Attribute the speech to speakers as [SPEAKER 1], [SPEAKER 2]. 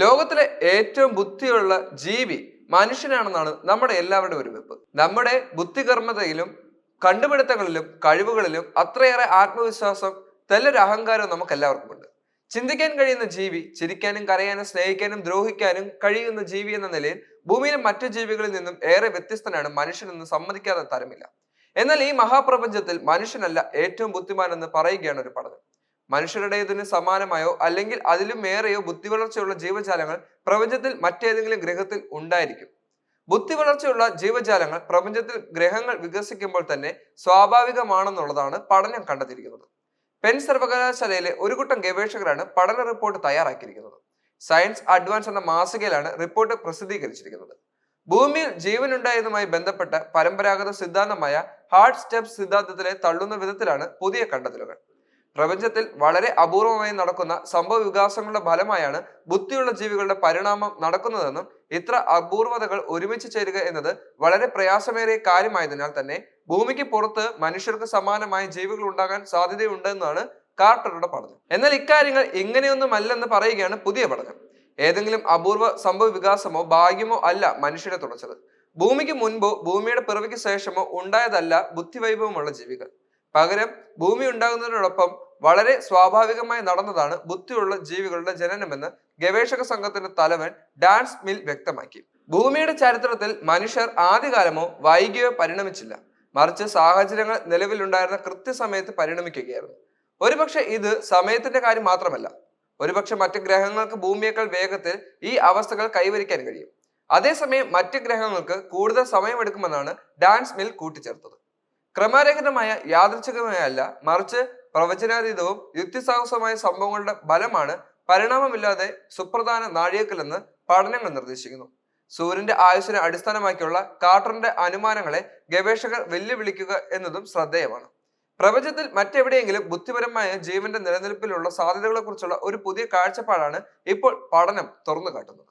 [SPEAKER 1] ലോകത്തിലെ ഏറ്റവും ബുദ്ധിയുള്ള ജീവി മനുഷ്യനാണെന്നാണ് നമ്മുടെ എല്ലാവരുടെയും ഒരു വെപ്പ്. നമ്മുടെ ബുദ്ധികർമ്മതയിലും കണ്ടുപിടുത്തങ്ങളിലും കഴിവുകളിലും അത്രയേറെ ആത്മവിശ്വാസം തെല്ലൊരു അഹങ്കാരവും നമുക്ക് എല്ലാവർക്കും ഉണ്ട് ചിന്തിക്കാൻ കഴിയുന്ന ജീവി ചിരിക്കാനും കരയാനും സ്നേഹിക്കാനും ദ്രോഹിക്കാനും കഴിയുന്ന ജീവി എന്ന നിലയിൽ ഭൂമിയിലെ മറ്റു ജീവികളിൽ നിന്നും ഏറെ വ്യത്യസ്തനാണ് മനുഷ്യനെന്ന് സമ്മതിക്കാതെ തരമില്ല. എന്നാൽ ഈ മഹാപ്രപഞ്ചത്തിൽ മനുഷ്യനല്ല ഏറ്റവും ബുദ്ധിമാൻ എന്ന് പറയുകയാണ് ഒരു പഠനം. മനുഷ്യരുടേതിന് സമാനമായോ അല്ലെങ്കിൽ അതിലും ഏറെയോ ബുദ്ധി വളർച്ചയുള്ള ജീവജാലങ്ങൾ പ്രപഞ്ചത്തിൽ മറ്റേതെങ്കിലും ഗ്രഹത്തിൽ ഉണ്ടായിരിക്കും. ബുദ്ധി വളർച്ചയുള്ള ജീവജാലങ്ങൾ പ്രപഞ്ചത്തിൽ ഗ്രഹങ്ങൾ വികസിക്കുമ്പോൾ തന്നെ സ്വാഭാവികമാണെന്നുള്ളതാണ് പഠനം കണ്ടെത്തിയിരിക്കുന്നത്. പെൻ സർവകലാശാലയിലെ ഒരു കൂട്ടം ഗവേഷകരാണ് പഠന റിപ്പോർട്ട് തയ്യാറാക്കിയിരിക്കുന്നത്. സയൻസ് അഡ്വാൻസ് എന്ന മാസികയിലാണ് റിപ്പോർട്ട് പ്രസിദ്ധീകരിച്ചിരിക്കുന്നത്. ഭൂമിയിൽ ജീവനുണ്ടായതുമായി ബന്ധപ്പെട്ട പരമ്പരാഗത സിദ്ധാന്തമായ ഹാർഡ് സ്റ്റെപ്സ് സിദ്ധാന്തത്തിലെ തള്ളുന്ന വിധത്തിലാണ് പുതിയ കണ്ടെത്തലുകൾ. പ്രപഞ്ചത്തിൽ വളരെ അപൂർവമായി നടക്കുന്ന സംഭവ വികാസങ്ങളുടെ ഫലമായാണ് ബുദ്ധിയുള്ള ജീവികളുടെ പരിണാമം നടക്കുന്നതെന്നും ഇത്ര അപൂർവതകൾ ഒരുമിച്ച് ചേരുക എന്നത് വളരെ പ്രയാസമേറിയ കാര്യമായതിനാൽ തന്നെ ഭൂമിക്ക് പുറത്ത് മനുഷ്യർക്ക് സമാനമായ ജീവികൾ ഉണ്ടാകാൻ സാധ്യതയുണ്ടെന്നാണ് കാർട്ടറുടെ പഠനം. എന്നാൽ ഇക്കാര്യങ്ങൾ ഇങ്ങനെയൊന്നുമല്ലെന്ന് പറയുകയാണ് പുതിയ പഠനം. ഏതെങ്കിലും അപൂർവ സംഭവ വികാസമോ ഭാഗ്യമോ അല്ല മനുഷ്യരെ തുടച്ചത്. ഭൂമിക്ക് മുൻപോ ഭൂമിയുടെ പിറവിക്ക് ശേഷമോ ഉണ്ടായതല്ല ബുദ്ധിവൈഭവമുള്ള ജീവികൾ. പകരം ഭൂമി ഉണ്ടാകുന്നതിനോടൊപ്പം വളരെ സ്വാഭാവികമായി നടന്നതാണ് ബുദ്ധിയുള്ള ജീവികളുടെ ജനനമെന്ന് ഗവേഷക സംഘത്തിന്റെ തലവൻ ഡാൻസ് മിൽ വ്യക്തമാക്കി. ഭൂമിയുടെ ചരിത്രത്തിൽ മനുഷ്യർ ആദ്യകാലമോ വൈകിയോ പരിണമിച്ചില്ല. മറിച്ച് സാഹചര്യങ്ങൾ നിലവിലുണ്ടായിരുന്ന കൃത്യസമയത്ത് പരിണമിക്കുകയായിരുന്നു. ഒരുപക്ഷെ ഇത് സമയത്തിന്റെ കാര്യം മാത്രമല്ല. ഒരുപക്ഷെ മറ്റ് ഗ്രഹങ്ങൾക്ക് ഭൂമിയേക്കാൾ വേഗത്തിൽ ഈ അവസ്ഥകൾ കൈവരിക്കാൻ കഴിയും. അതേസമയം മറ്റ് ഗ്രഹങ്ങൾക്ക് കൂടുതൽ സമയമെടുക്കുമെന്നാണ് ഡാൻസ് മിൽ കൂട്ടിച്ചേർത്തത്. ക്രമരഹിതമായ യാദൃച്ഛികമായല്ല മറിച്ച് പ്രവചനാതീതവും യുക്തിസാഹസമായ സംഭവങ്ങളുടെ ഫലമാണ് പരിണാമമില്ലാതെ സുപ്രധാന നാഴികക്കലെന്ന് പഠനങ്ങൾ നിർദ്ദേശിക്കുന്നു. സൂര്യന്റെ ആയുസിനെ അടിസ്ഥാനമാക്കിയുള്ള കാർട്ടറിന്റെ അനുമാനങ്ങളെ ഗവേഷകർ വെല്ലുവിളിക്കുക എന്നതും ശ്രദ്ധേയമാണ്. പ്രപഞ്ചത്തിൽ മറ്റെവിടെയെങ്കിലും ബുദ്ധിപരമായ ജീവന്റെ നിലനിൽപ്പിലുള്ള സാധ്യതകളെക്കുറിച്ചുള്ള ഒരു പുതിയ കാഴ്ചപ്പാടാണ് ഇപ്പോൾ പഠനം തുറന്നു കാട്ടുന്നത്